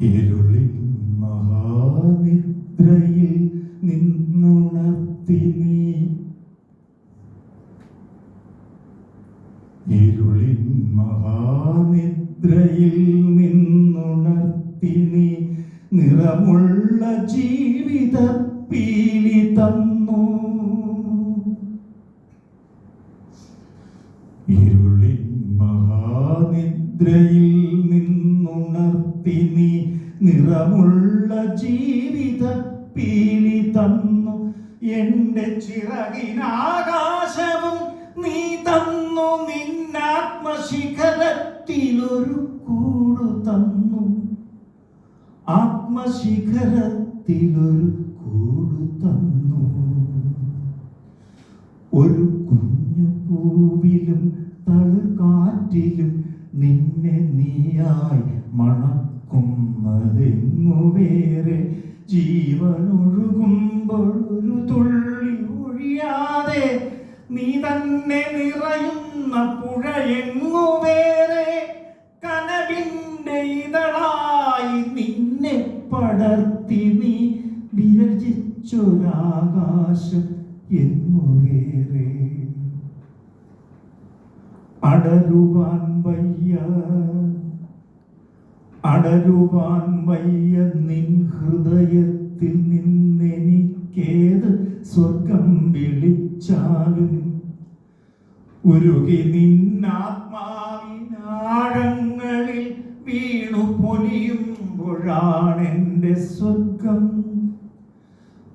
ഇരുളിൻ മഹാനിദ്രയിൽ നിന്നുണർത്തി നീ. ഇരുളിൻ മഹാനിദ്രയിൽ നിന്നുണർത്തി നീ. നിറമുള്ള ജീവിത പീലി തന്നു. ഇരുളിൻ മഹാനിദ്രയിൽ നിന്നുണർത്തി നീ. നിറമുള്ള ജീവിത പീലി തന്നു. എന്റെ ചിറകിനാകാശവും നീ തന്നു. നിന്നാത്മശിഖരത്തിലൊരു കൂടു തന്നു. ആത്മശിഖരത്തിലൊരു കൂടു തന്നു. ഒരു കുഞ്ഞു പൂവിലും തളുകാറ്റിലും നിന്നെ നീയായി മണക്കുന്നതെങ്ങു വേറെ ജീവനൊഴുകുമ്പോൾ ഒരു തുള്ളി ഒഴിയാതെ നീ തന്നെ നിറയുന്ന പുഴയെങ്ങു വേറെ കനവിന്റെ ഇതളായി നിന്നെ പടർത്തി നീ വിരചിച്ചൊരാകാശം എങ്ങുവേറെ അടരുവാൻ വയ്യ അടരുവാൻ വയ്യ നിൻ ഹൃദയത്തിൽ നിന്നെനിക്കേത് സ്വർഗം വിളിച്ചാലും. ഉരുകി നിന്നാത്മാവിനാഴങ്ങളിൽ വീണു പൊലിയുമ്പോഴാണെന്റെ സ്വർഗം.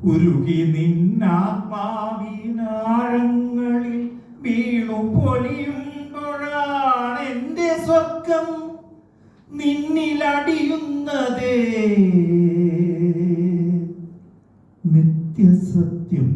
ഉരുകി നിന്നാത്മാവിനാഴങ്ങളിൽ വീണു പൊലിയുമ്പോഴാണ് എന്റെ സ്വർഗം. നിന്നിലടിയുന്നതേ. നിത്യസത്യം